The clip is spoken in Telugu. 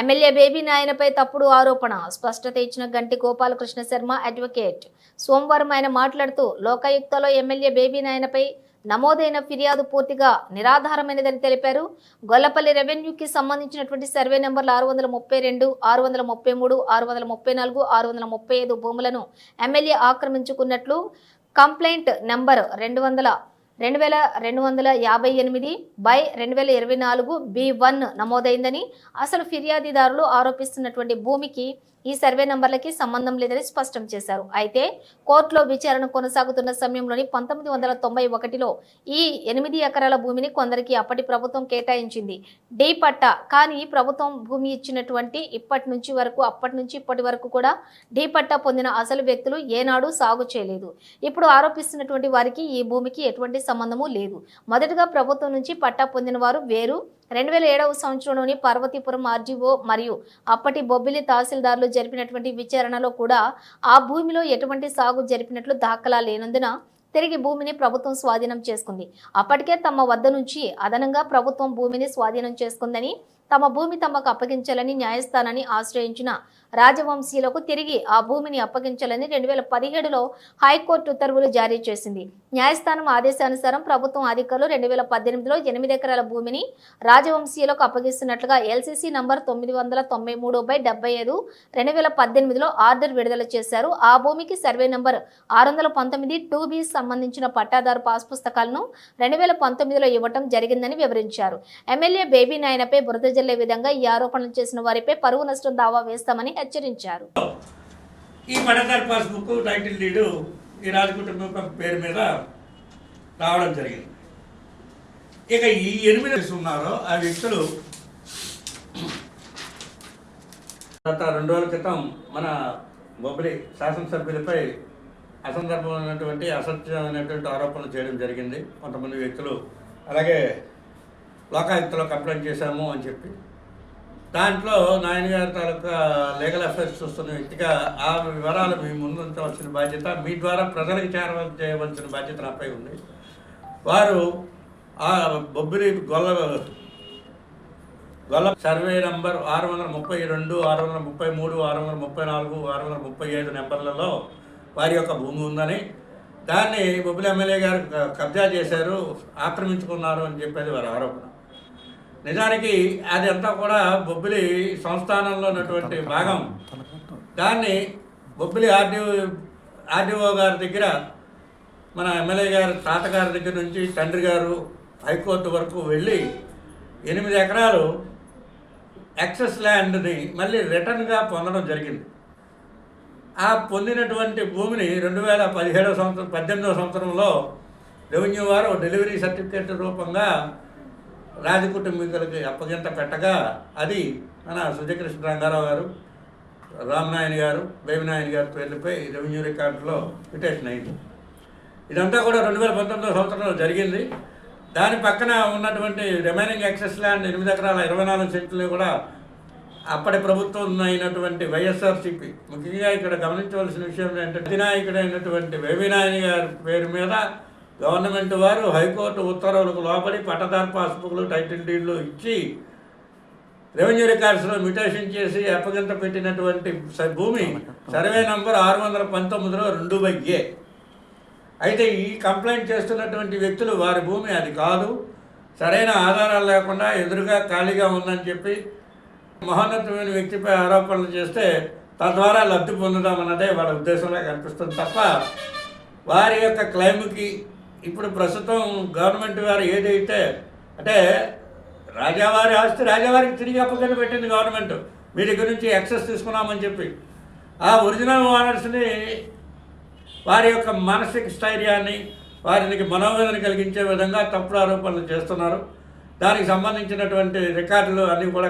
ఎమ్మెల్యే బేబీ నాయనపై తప్పుడు ఆరోపణ. స్పష్టత ఇచ్చిన గంటి గోపాలకృష్ణ శర్మ అడ్వకేట్. సోమవారం ఆయన మాట్లాడుతూ లోకాయుక్తలో ఎమ్మెల్యే బేబీ నాయనపై నమోదైన ఫిర్యాదు పూర్తిగా నిరాధారమైనదని తెలిపారు. గొల్లపల్లి రెవెన్యూకి సంబంధించినటువంటి సర్వే నెంబర్లు ఆరు వందల ముప్పై రెండు ఆరు వందల ముప్పై మూడు ఆరు వందల ముప్పై నాలుగు ఆరు వందల ముప్పై ఐదు భూములను ఎమ్మెల్యే ఆక్రమించుకున్నట్లు కంప్లైంట్ నెంబర్ రెండు వందల రెండు వేల రెండు వందల యాభై ఎనిమిది బై రెండు వేల ఇరవై నాలుగు బి వన్ నమోదైందని అసలు ఫిర్యాదిదారులు ఆరోపిస్తున్నటువంటి భూమికి ఈ సర్వే నంబర్లకి సంబంధం లేదని స్పష్టం చేశారు. అయితే కోర్టులో విచారణ కొనసాగుతున్న సమయంలోని పంతొమ్మిది వందల తొంభై ఒకటిలో ఈ ఎనిమిది ఎకరాల భూమిని కొందరికి అప్పటి ప్రభుత్వం కేటాయించింది. డి పట్టా. కానీ ప్రభుత్వం భూమి ఇచ్చినటువంటి ఇప్పటి నుంచి వరకు అప్పటి నుంచి ఇప్పటి వరకు కూడా డి పట్టా పొందిన అసలు వ్యక్తులు ఏనాడు సాగు చేయలేదు. ఇప్పుడు ఆరోపిస్తున్నటువంటి వారికి ఈ భూమికి ఎటువంటి సంబంధము లేదు. మొదటగా ప్రభుత్వం నుంచి పట్టా పొందిన వారు. వేరు రెండు వేల ఏడవ సంవత్సరంలోని పార్వతీపురం ఆర్జీఓ మరియు అప్పటి బొబ్బిలి తహసీల్దార్లు జరిపినటువంటి విచారణలో కూడా ఆ భూమిలో ఎటువంటి సాగు జరిపినట్లు దాఖలా లేనందున తిరిగి భూమిని ప్రభుత్వం స్వాధీనం చేసుకుంది. అప్పటికే తమ వద్ద నుంచి అదనంగా ప్రభుత్వం భూమిని స్వాధీనం చేసుకుందని తమ భూమి తమకు అప్పగించాలని న్యాయస్థానాన్ని ఆశ్రయించిన రాజవంశీయులకు తిరిగి ఆ భూమిని అప్పగించాలని రెండు వేల పదిహేడులో హైకోర్టు ఉత్తర్వులు జారీ చేసింది. న్యాయస్థానం ఆదేశానుసారం ప్రభుత్వం అధికారులు రెండు వేల పద్దెనిమిదిలో ఎనిమిది ఎకరాల భూమిని రాజవంశీయులకు అప్పగిస్తున్నట్లుగా ఎల్సీసీ నంబర్ తొమ్మిది వందల తొంభై మూడు బై డెబ్బై ఐదు రెండు వేల పద్దెనిమిదిలో ఆర్డర్ విడుదల చేశారు. ఆ భూమికి సర్వే నంబర్ ఆరు వందల పంతొమ్మిది టూ బి సంబంధించిన పట్టాదారు పాస్ పుస్తకాలను రెండు వేల పంతొమ్మిదిలో ఇవ్వటం జరిగిందని వివరించారు. ఎమ్మెల్యే బేబీ నాయనపై బురద జల్లే విధంగా ఈ ఆరోపణలు చేసిన వారిపై పరువు నష్టం దావా వేస్తామని హెచ్చరించారు. ఈ పడతారు పాస్బుక్ టైటిల్ డీడు ఈ రాజకుటుంబం పేరు మీద రావడం జరిగింది. ఇక ఈ ఎనిమిది ఉన్నారో ఆ వ్యక్తులు గత రెండు రోజుల క్రితం మన బొబ్బిలి శాసనసభ్యులపై అసందర్భమైనటువంటి అసత్యమైనటువంటి ఆరోపణలు చేయడం జరిగింది. కొంతమంది వ్యక్తులు అలాగే లోకాయుక్తలో కంప్లైంట్ చేశాము అని చెప్పి. దాంట్లో నాయనగారి తాలూకా లీగల్ అఫైర్స్ చూస్తున్న వ్యక్తిగా ఆ వివరాలు మీ ముందు ఉంచవలసిన బాధ్యత మీ ద్వారా ప్రజలకు చేరవ చేయవలసిన బాధ్యత నాపై ఉంది. వారు ఆ బొబ్బిలి గొల్ల గొల్ల సర్వే నంబర్ ఆరు వందల ముప్పై రెండు ఆరు వందల ముప్పై మూడు ఆరు వందల ముప్పై నాలుగు ఆరు వందల ముప్పై ఐదు నెంబర్లలో వారి యొక్క భూమి ఉందని. దాన్ని బొబ్బిలి ఎమ్మెల్యే గారు కబ్జా చేశారు ఆక్రమించుకున్నారు అని చెప్పేది వారి ఆరోపణ. నిజానికి అది అంతా కూడా బొబ్బిలి సంస్థానంలో ఉన్నటువంటి భాగం. దాన్ని బొబ్బిలి ఆర్డీఓ ఆర్డీఓ గారి దగ్గర మన ఎమ్మెల్యే గారి తాతగారి దగ్గర నుంచి తండ్రి గారు హైకోర్టు వరకు వెళ్ళి ఎనిమిది ఎకరాలు యాక్సెస్ ల్యాండ్ని మళ్ళీ రిటర్న్గా పొందడం జరిగింది. ఆ పొందినటువంటి భూమిని రెండు వేల పదిహేడవ సంవత్సరం పద్దెనిమిదవ సంవత్సరంలో రెవెన్యూ వారు డెలివరీ సర్టిఫికేట్ రూపంగా రాజకుటుంబీకులకి అప్పగింత పెట్టగా అది మన సుజయకృష్ణ రంగారావు గారు రామనాయన్ గారు బేబినాయన గారి పేర్లపై రెవెన్యూ రికార్డులో పిటిషన్ అయింది. ఇదంతా కూడా రెండు వేల పంతొమ్మిదో సంవత్సరంలో జరిగింది. దాని పక్కన ఉన్నటువంటి రిమైనింగ్ యాక్సెస్ ల్యాండ్ ఎనిమిది ఎకరాల ఇరవై నాలుగు సెంట్లు కూడా అప్పటి ప్రభుత్వం అయినటువంటి వైఎస్ఆర్సీపీ ముఖ్యంగా ఇక్కడ గమనించవలసిన విషయం ఏంటంటే అధినాయకుడైనటువంటి వేవినాయని గారి పేరు మీద గవర్నమెంట్ వారు హైకోర్టు ఉత్తర్వులకు లోబడి పట్టదారు పాస్బుక్లు టైటిల్ డీడ్లు ఇచ్చి రెవెన్యూ రికార్డ్స్లో మ్యూటేషన్ చేసి అప్పగింత పెట్టినటువంటి భూమి సర్వే నంబర్ ఆరు వందల పంతొమ్మిదిలో రెండు బై ఏ. అయితే ఈ కంప్లైంట్ చేస్తున్నటువంటి వ్యక్తులు వారి భూమి అది కాదు. సరైన ఆధారాలు లేకుండా ఎదురుగా ఖాళీగా ఉందని చెప్పి మహోన్నతమైన వ్యక్తిపై ఆరోపణలు చేస్తే తద్వారా లబ్ధి పొందుదామన్నదే వాళ్ళ ఉద్దేశంలో కనిపిస్తుంది తప్ప వారి యొక్క క్లైమ్కి ఇప్పుడు ప్రస్తుతం గవర్నమెంట్ వారు ఏదైతే అంటే రాజావారి ఆస్తి రాజావారికి తిరిగి అప్పగలు పెట్టింది గవర్నమెంట్. మీ దగ్గర నుంచి ఎక్సెస్ తీసుకున్నామని చెప్పి. ఆ ఒరిజినల్ ఓనర్స్ని వారి యొక్క మానసిక స్థైర్యాన్ని వారికి మనోవేదన కలిగించే విధంగా తప్పుడు ఆరోపణలు చేస్తున్నారు. దానికి సంబంధించినటువంటి రికార్డులు అన్నీ కూడా